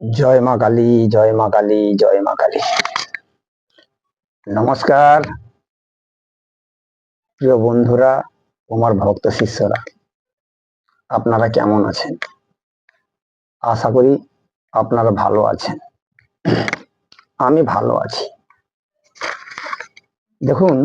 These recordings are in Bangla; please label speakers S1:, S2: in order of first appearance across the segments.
S1: জয় মা কালী, জয় মা কালী, জয় মা কালী। নমস্কার, প্রিয় বন্ধুরা আমার ভক্ত শিষ্যরা, আপনারা কেমন আছেন? আশা করি আপনারা ভালো আছেন। আমি ভালো আছি। দেখুন,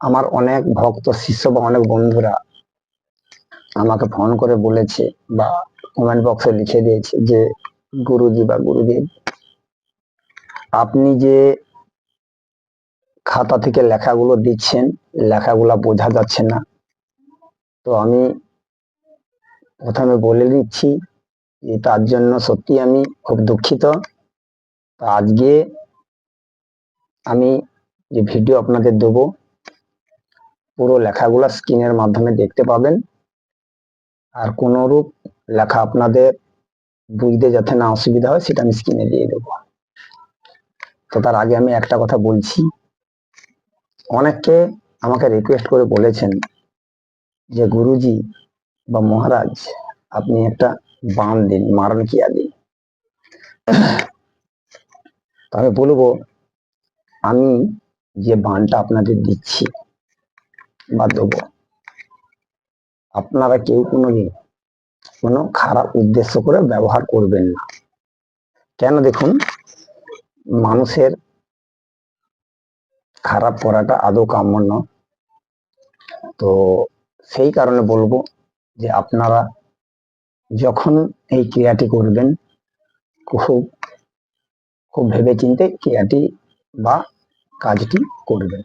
S1: আমার অনেক ভক্ত শিষ্য বা অনেক বন্ধুরা আমাকে ফোন করে বলেছে বা কমেন্ট বক্সে লিখে দিয়েছে যে গুরুজি বা গুরুদেব, আপনি যে খাতা থেকে লেখাগুলো দিচ্ছেন, লেখাগুলো বোঝা যাচ্ছে না। তো আমি প্রথমে বলে দিচ্ছি যে তার জন্য সত্যি আমি খুব দুঃখিত। আজকে আমি যে ভিডিও আপনাদের দেবো, পুরো লেখাগুলো স্ক্রিনের মাধ্যমে দেখতে পাবেন। আর কোনোরূপ লেখা আপনাদের বুঝতে যাতে না অসুবিধা হয়, সেটা আমি স্ক্রিনে দিয়ে দেবো। তো তার আগে আমি একটা কথা বলছি। অনেককে আমাকে রিকোয়েস্ট করে বলেছেন যে, গুরুজি বা মহারাজ, আপনি একটা বান দিন মারণ কিয়া দিন। আমি বলব, আমি যে বানটা আপনাদের দিচ্ছি, বা দেবো, আপনারা কেউ কোনোদিন কোনো খারাপ উদ্দেশ্য করে ব্যবহার করবেন না। কেন দেখুন? মানুষের খারাপ করাটা আদৌ কাম্য তো সেই কারণে বলব যে আপনারা যখন এই ক্রিয়াটি করবেন, খুব খুব ভেবে চিন্তে ক্রিয়াটি বা কাজটি করবেন।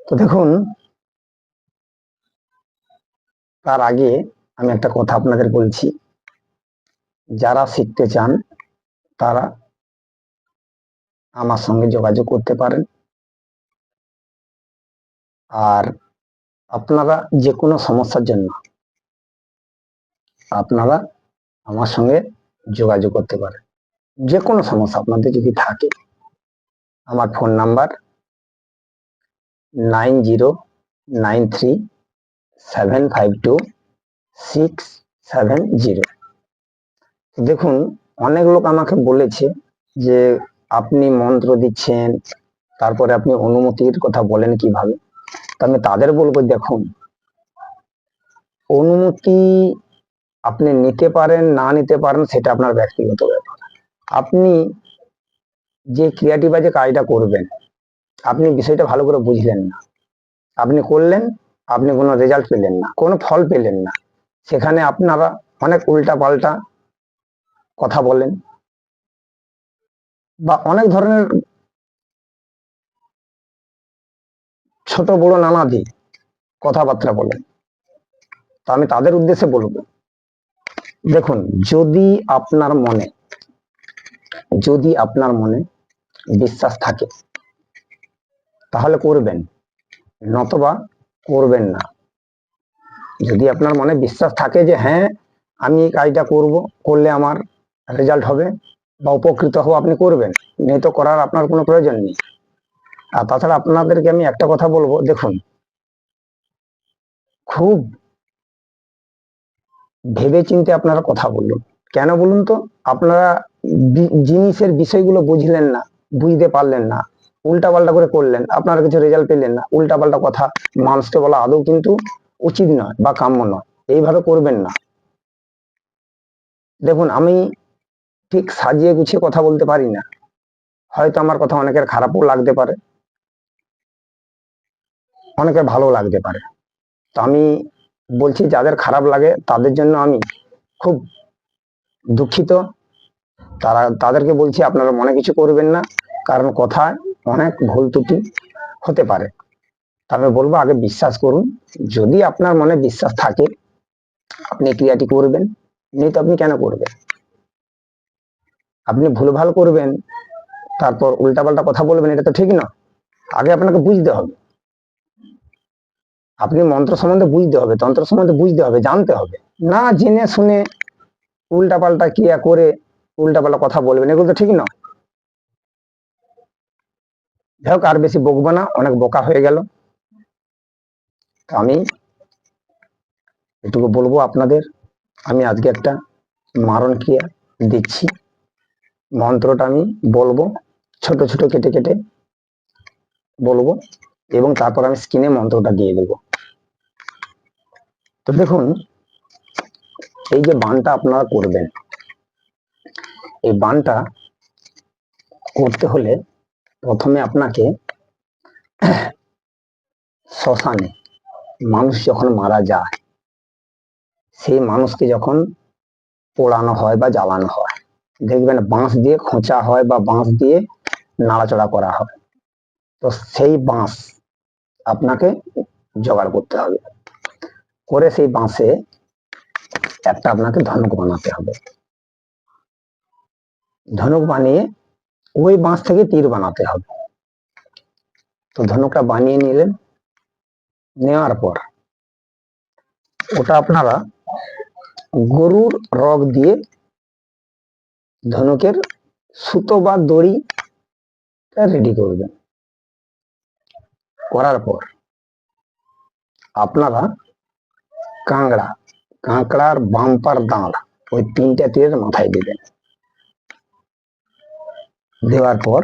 S1: তো দেখুন, তার আগে আমি একটা কথা আপনাদের বলছি। যারা শিখতে চান, তারা আমার সঙ্গে যোগাযোগ করতে পারেন। আর আপনারা যে কোনো সমস্যার জন্য আপনারা আমার সঙ্গে যোগাযোগ করতে পারেন। যে কোনো সমস্যা আপনাদের যদি থাকে, আমার phone number nine zero nine three seven five two six seven zero দেখুন, অনেক লোক আমাকে বলেছে যে, আপনি মন্ত্র দিচ্ছেন, তারপরে আপনি অনুমতির কথা বলেন কীভাবে? আমি তাদের বলব, দেখুন, অনুমতি আপনি নিতে পারেন, না নিতে পারেন, সেটা আপনার ব্যক্তিগত ব্যাপার। আপনি যে ক্রিয়াটি বা যে কাজটা করবেন, আপনি বিষয়টা ভালো করে বুঝলেন না। আপনি করলেন, আপনি কোনো রেজাল্ট পেলেন না, কোনো ফল পেলেন না। সেখানে আপনারা অনেক উল্টা পাল্টা কথা বলেন বা অনেক ধরনের ছোট বড় নানাদি কথাবার্তা বলেন। তা আমি তাদের উদ্দেশ্যে বলব, দেখুন, যদি আপনার মনে, যদি আপনার মনে বিশ্বাস থাকে, তাহলে করবেন, নতবা করবেন না। যদি আপনার মনে বিশ্বাস থাকে যে হ্যাঁ আমি এই কাজটা করব, করলে আমার রেজাল্ট হবে বা উপকৃত হব আপনি করবেন নেই তো করার আপনার কোনো প্রয়োজন নেই। আর তাছাড়া আপনাদেরকে আমি একটা কথা বলব, দেখুন। খুব ভেবে চিন্তে আপনারা কথা বলুন। কেন বলুন তো? আপনারা জিনিসের বিষয়গুলো বুঝলেন না, বুঝতে পারলেন না উল্টা পাল্টা করে করলেন, আপনারা কিছু রেজাল্ট পেলেন না উল্টা পাল্টা কথা মানুষকে বলা, আদৌ কিন্তু উচিত নয় বা কাম্য নয়। এইভাবে করবেন না। দেখুন, আমি ঠিক সাজিয়ে গুছিয়ে কথা বলতে পারি না। হয়তো আমার কথা অনেকের খারাপও লাগতে পারে। অনেকের ভালো লাগতে পারে। তো আমি বলছি, যাদের খারাপ লাগে, তাদের জন্য আমি খুব দুঃখিত। তারা, তাদেরকে বলছি, আপনারা মনে কিছু করবেন না। কারণ কথায় অনেক ভুল ত্রুটি হতে পারে। তা আমি বলব আগে বিশ্বাস করুন। যদি আপনার মনে বিশ্বাস থাকে, আপনি ক্রিয়াটি করবেন। নেই তো আপনি কেন করবেন? আপনি ভুলভাল করবেন, তারপর উল্টাপাল্টা কথা বলবেন, এটা তো ঠিক না। আগে আপনাকে বুঝতে হবে। আপনি মন্ত্র সম্বন্ধে বুঝতে হবে, তন্ত্র সম্বন্ধে বুঝতে হবে, জানতে হবে। না জেনে শুনে উল্টাপাল্টা ক্রিয়া করে উল্টাপাল্টা কথা বলবেন, এগুলো তো ঠিক না। যাই হোক, আর বেশি বকবো না, অনেক বোকা হয়ে গেল। আমি এটুকু বলব আপনাদের, আমি আজকে একটা মারণ ক্রিয়া দিচ্ছি। মন্ত্রটা আমি বলব, ছোট ছোট কেটে কেটে বলব এবং তারপর আমি স্ক্রিনে মন্ত্রটা দিয়ে দেব। তো দেখুন, এই যে বানটা আপনারা করবেন, এই বানটা করতে হলে প্রথমে আপনাকে শ্মশানে মানুষ যখন মারা যায়, সেই মানুষকে যখন পোড়ানো হয় বা জ্বালানো হয়, দেখবেন বাঁশ দিয়ে খোঁচা হয় বা বাঁশ দিয়ে নাড়াচড়া করা হয়, তো সেই বাঁশ আপনাকে জোগাড় করতে হবে। করে সেই বাঁশে একটা আপনাকে ধনুক বানাতে হবে। ধনুক বানিয়ে ওই বাঁশ থেকে তীর বানাতে হবে। তো ধনুকটা বানিয়ে নিলেন নেওয়ার পর ওটা আপনারা গরুর রগ দিয়ে ধনুকের সুতো বা দড়ি রেডি করবেন। করার পর আপনারা কাঁকড়া, কাঁকড়ার বাম্পার দাঁড় ওই তিনটা তীরের মাথায় দেবেন। দেওয়ার পর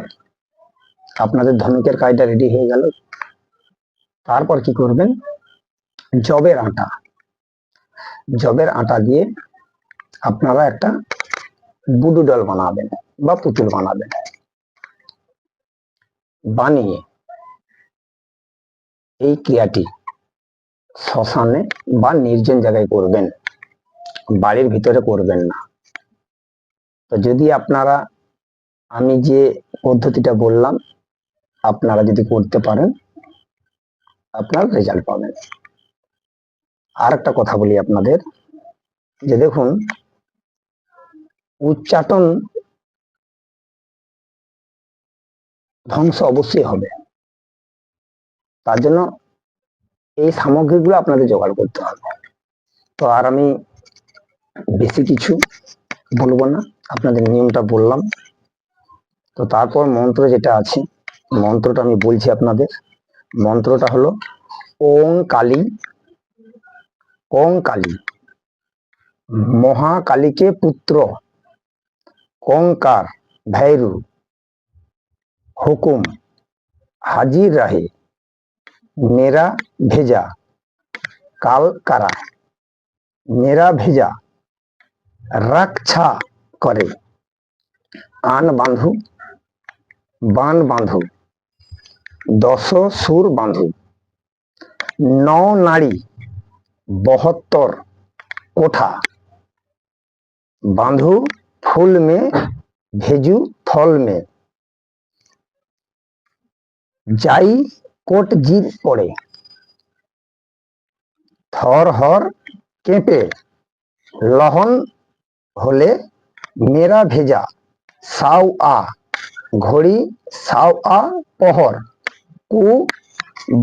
S1: আপনাদের ধনুকের কাজটা রেডি হয়ে গেল। তারপর কি করবেন? জবের আটা। জবের আটা দিয়ে আপনারা একটা বুডু ডল বানাবেন বা পুতুল বানাবেন। বানিয়ে এই ক্রিয়াটি শ্মশানে বা নির্জন জায়গায় করবেন। বাড়ির ভিতরে করবেন না। তো যদি আপনারা, আমি যে পদ্ধতিটা বললাম, আপনারা যদি করতে পারেন আপনার রেজাল্ট পাবেন। আর একটা কথা বলি আপনাদের, যে দেখুন, উচ্চাটন ধ্বংস অবশ্যই হবে। তার জন্য এই সামগ্রীগুলো আপনাদের জোগাড় করতে হবে। তো আর আমি বেশি কিছু বলব না, আপনাদের নিয়মটা বললাম। তো তারপর মন্ত্র যেটা আছে, মন্ত্রটা আমি বলছি আপনাদের। মন্ত্রটা হলো ওং কালী। ওং কালী। মহাকালীকে পুত্র। কঙ্কার ভাইরু হুকুম, হাজির রাহে। মেরা ভেজা, কাল কারা। মেরা ভেজা রাক্ষা করে। আন বান্ধু বান বান্ধু দশ সুর বান্ধব ন নারী বহত্তর কোঠা। বাঁধু ফুল মে, ভেজু, ফল মে। যাই কোট জিত পড়ে। থর হর কেঁপে। লহন হলে মেরা ভেজা। সাউ আ, ঘড়ি সাউ আ, পহর। কু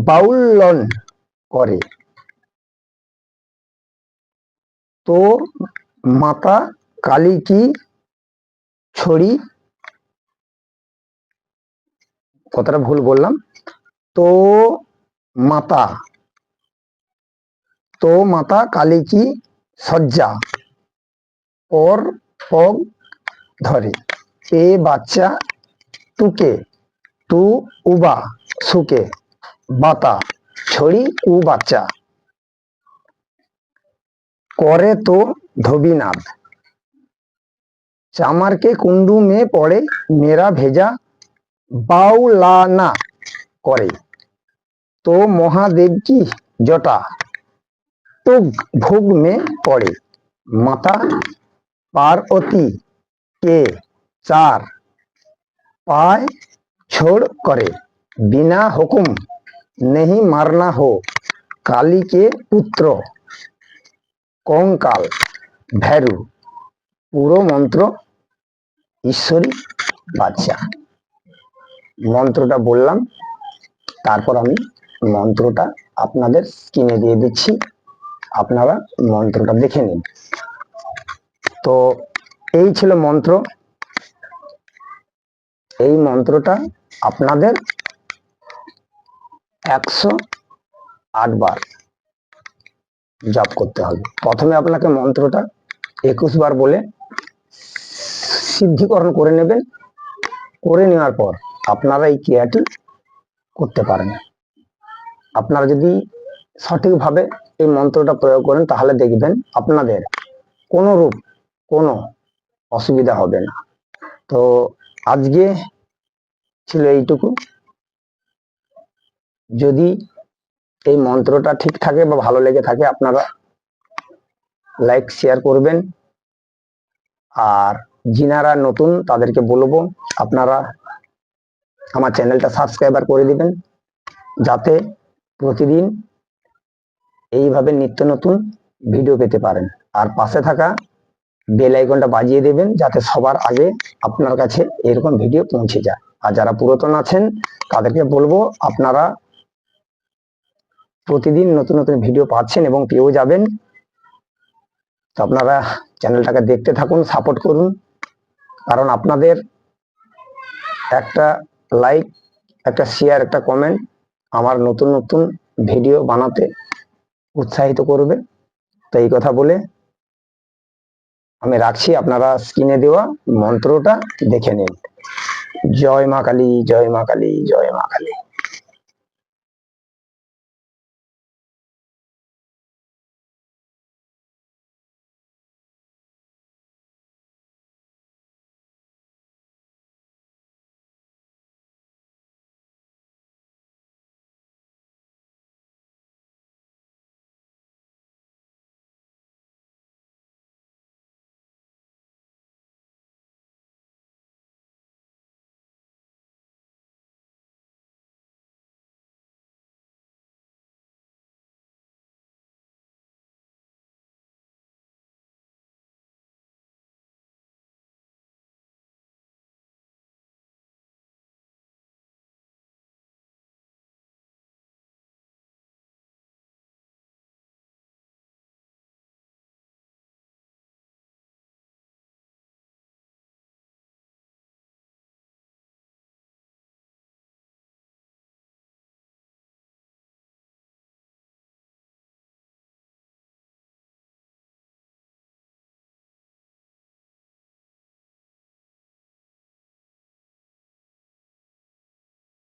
S1: বাউলন করে। তো মাতা কালী কি ছড়ি? কথাটা ভুল বললাম। তো মাতা তো মাতা কালী কি সজ্জা পর পগ ধরে। এ বাচ্চা, তুকে, তু উবা। সুকে বাতা, ছড়ি ও বাচ্চা। করে তো ধবিনাদ। চামারকে কুন্ডু মে পড়ে, মেরা ভেজা বাউলানা করে। তো মহাদেব কি জটা? তো ভোগ মে পড়ে। মাতা, পার্বতী কে চার? পায়, ছোড় করে। বিনা হুকুম নেহি মারনা হো, কালীকে পুত্র। কঙ্কাল, ভেরু, পুরো মন্ত্র ঈশ্বরী বাচ্চা মন্ত্রটা বললাম, তারপর আমি মন্ত্রটা আপনাদের স্ক্রিনে দিয়ে দিচ্ছি। আপনারা মন্ত্রটা দেখে নিন। তো এই ছিল মন্ত্র। এই মন্ত্রটা আপনাদের একশো আটবার জপ করতে হবে। প্রথমে আপনাকে মন্ত্রটা একুশ বার বলে সিদ্ধিকরণ করে নেবেন। করে নেওয়ার পর আপনারা এই ক্রিয়াটি করতে পারেন। আপনারা যদি সঠিকভাবে এই মন্ত্রটা প্রয়োগ করেন, তাহলে দেখবেন আপনাদের কোনো রূপ কোনো অসুবিধা হবে না। তো আজকে ছিল এইটুকু। যদি এই মন্ত্রটা ঠিক থাকে বা ভালো লেগে থাকে, আপনারা লাইক শেয়ার করবেন। আর যিনারা নতুন, তাদেরকে বলব, আপনারা আমার চ্যানেলটা সাবস্ক্রাইবার করে দিবেন, যাতে প্রতিদিন এইভাবে নিত্য নতুন ভিডিও পেতে পারেন। আর পাশে থাকা বেল আইকনটা বাজিয়ে দেবেন, যাতে সবার আগে আপনার কাছে এরকম ভিডিও পৌঁছে যায়। আর যারা পুরাতন আছেন, তাদেরকে বলব, আপনারা প্রতিদিন নতুন নতুন ভিডিও পাচ্ছেন এবং পেয়েও যাবেন। তো আপনারা চ্যানেলটাকে দেখতে থাকুন সাপোর্ট করুন। কারণ আপনাদের একটা লাইক একটা শেয়ার একটা কমেন্ট আমার নতুন নতুন ভিডিও বানাতে উৎসাহিত করবে। তো এই কথা বলে আমি রাখছি। আপনারা স্ক্রিনে দেওয়া মন্ত্রটা দেখে নিন। জয় মা কালী, জয় মা কালী, জয় মা কালী।